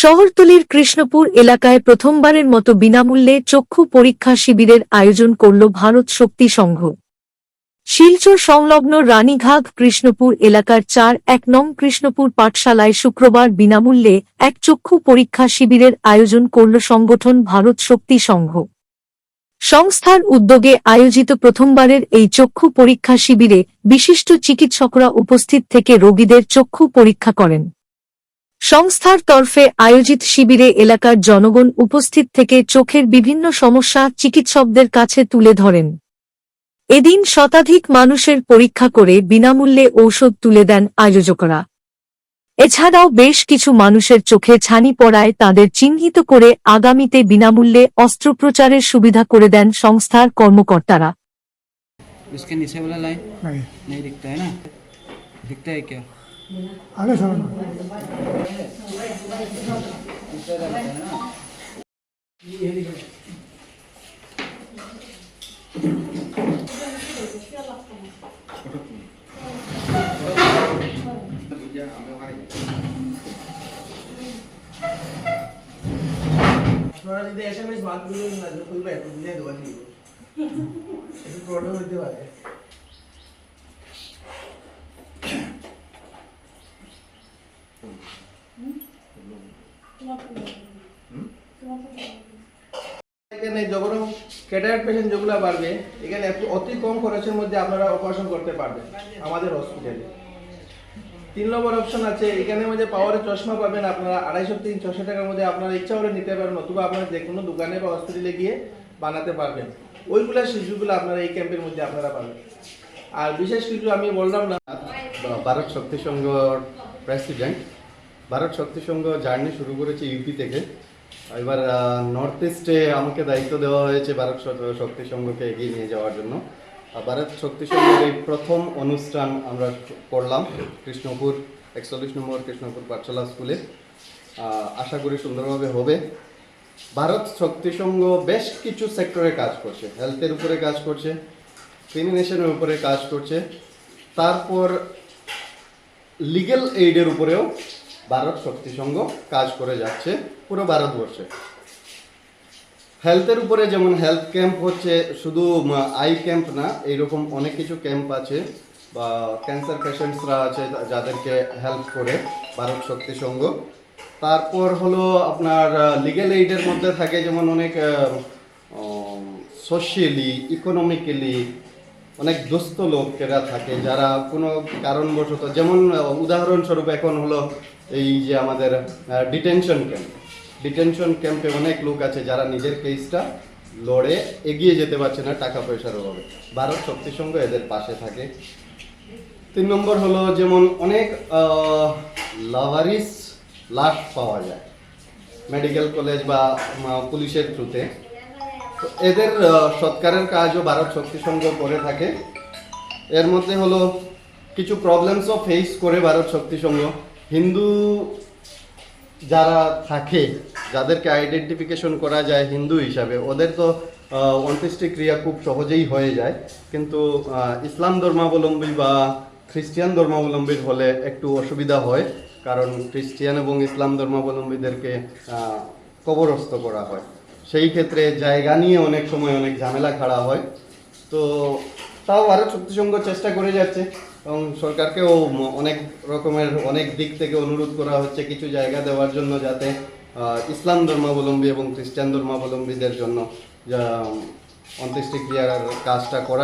শহরতলির কৃষ্ণপুর এলাকায় প্রথমবারের মতো বিনামূল্যে চক্ষু পরীক্ষা শিবিরের আয়োজন করল ভারত শক্তি সংঘ। শিলচর সংলগ্ন রানীঘাগ কৃষ্ণপুর এলাকার চার এক নং কৃষ্ণপুর পাঠশালায় শুক্রবার বিনামূল্যে এক চক্ষু পরীক্ষা শিবিরের আয়োজন করল সংগঠন ভারত শক্তি সংঘ। সংস্থার উদ্যোগে আয়োজিত প্রথমবারের এই চক্ষু পরীক্ষা শিবিরে বিশিষ্ট চিকিৎসকরা উপস্থিত থেকে রোগীদের চক্ষু পরীক্ষা করেন। সংস্থার তরফে আয়োজিত শিবিরে এলাকার জনগণ উপস্থিত থেকে চোখের বিভিন্ন সমস্যা চিকিৎসকদের কাছে তুলে ধরেন। এদিন শতাধিক মানুষের পরীক্ষা করে বিনামূল্যে ঔষধ তুলে দেন আয়োজকরা। এছাড়াও বেশ কিছু মানুষের চোখে ছানি পড়ায় তাদের চিহ্নিত করে আগামীতে বিনামূল্যে অস্ত্রোপচারের সুবিধা করে দেন সংস্থার কর্মকর্তারা। आगे समझ थोड़ा दीदी ऐसे में इस बात को नहीं दो कोई बैठ दो दीदी ऐसे प्रॉब्लम होती है। এখানে যখন ক্যাটারাক্ট পেশেন্ট যেগুলো বাড়বে, এখানে অতি কম খরচের মধ্যে আপনারা অপারেশন করতে পারবেন আমাদের হসপিটালে তিন নম্বর অপশন আছে, এখানে মধ্যে পাওয়ারের চশমা পাবেন আপনারা, আড়াইশো তিন ছশো টাকার মধ্যে আপনারা ইচ্ছা করে নিতে পারেন, অথবা আপনারা যে কোনো দোকানে বা হসপিটালে গিয়ে বানাতে পারবেন। ওইগুলা শিশুগুলো আপনারা এই ক্যাম্পের মধ্যে আপনারা পাবেন। আর বিশেষ কিছু আমি বললাম না। ভারত শক্তি সংঘর প্রেসিডেন্ট ভারত শক্তি সংঘ জার্নি শুরু করেছে ইউপি থেকে। এবার নর্থ ইস্টে আমাকে দায়িত্ব দেওয়া হয়েছে ভারত শক্তি সংঘকে এগিয়ে নিয়ে যাওয়ার জন্য। ভারত শক্তি সংঘের এই প্রথম অনুষ্ঠান আমরা করলাম কৃষ্ণপুর, একচল্লিশ নম্বর কৃষ্ণপুর পাঠশালা স্কুলে। আশা করি সুন্দরভাবে হবে। ভারত শক্তি সংঘ বেশ কিছু সেক্টরে কাজ করছে। হেলথের উপরে কাজ করছে, ক্রিমিনেশনের উপরে কাজ করছে। তারপর লিগেল এইডের উপরেও ভারত শক্তি সংঘ কাজ করে যাচ্ছে পুরো ভারতবর্ষে। হেলথের উপরে যেমন হেলথ ক্যাম্প হচ্ছে, শুধু আই ক্যাম্প না, এইরকম অনেক কিছু ক্যাম্প আছে, বা ক্যান্সার পেশেন্টসরা আছে যাদেরকে হেল্প করে ভারত শক্তি সংঘ। তারপর হলো আপনার লিগেল এইডের মধ্যে থাকে যেমন অনেক সোশিয়ালি ইকোনমিক্যালি অনেক দুস্থ লোকেরা থাকে যারা কোনো কারণবশত, যেমন উদাহরণস্বরূপ এখন হলো এই যে আমাদের ডিটেনশন ক্যাম্প ডিটেনশন ক্যাম্পে অনেক লোক আছে যারা নিজের কেসটা লড়ে, এগিয়ে যেতে পারছে না টাকা পয়সার অভাবে। ভারত শক্তি সংঘ এদের পাশে থাকে। তিন নম্বর হলো যেমন অনেক লাভারিস লাশ পাওয়া যায় মেডিকেল কলেজ বা পুলিশের থ্রুতে এদের সৎকারের কাজও ভারত শক্তি সংঘ করে থাকে। এর মধ্যে হলো কিছু প্রবলেমসও ফেস করে ভারত শক্তি সংঘ হিন্দু যারা থাকে, যাদেরকে আইডেন্টিফিকেশন করা যায় হিন্দু হিসাবে, ওদের তো অন্ত্যেষ্টি ক্রিয়া খুব সহজেই হয়ে যায়। কিন্তু ইসলাম ধর্মাবলম্বী বা খ্রিস্টিয়ান ধর্মাবলম্বীর হলে একটু অসুবিধা হয়, কারণ খ্রিস্টিয়ান এবং ইসলাম ধর্মাবলম্বীদেরকে কবরস্থ করা হয়। সেই ক্ষেত্রে জায়গা নিয়ে অনেক সময় অনেক ঝামেলা খাড়া হয়। তো, তাও ভারত শক্তি সংঘ চেষ্টা করে যাচ্ছে। এবং সরকারকেও অনেক রকমের অনেক দিক থেকে অনুরোধ করা হচ্ছে কিছু জায়গা দেওয়ার জন্য যাতে ইসলাম ধর্মাবলম্বী এবং খ্রিস্টান ধর্মাবলম্বীদের জন্য অন্ত্যেষ্টিক্রিয়ার কাজটা করা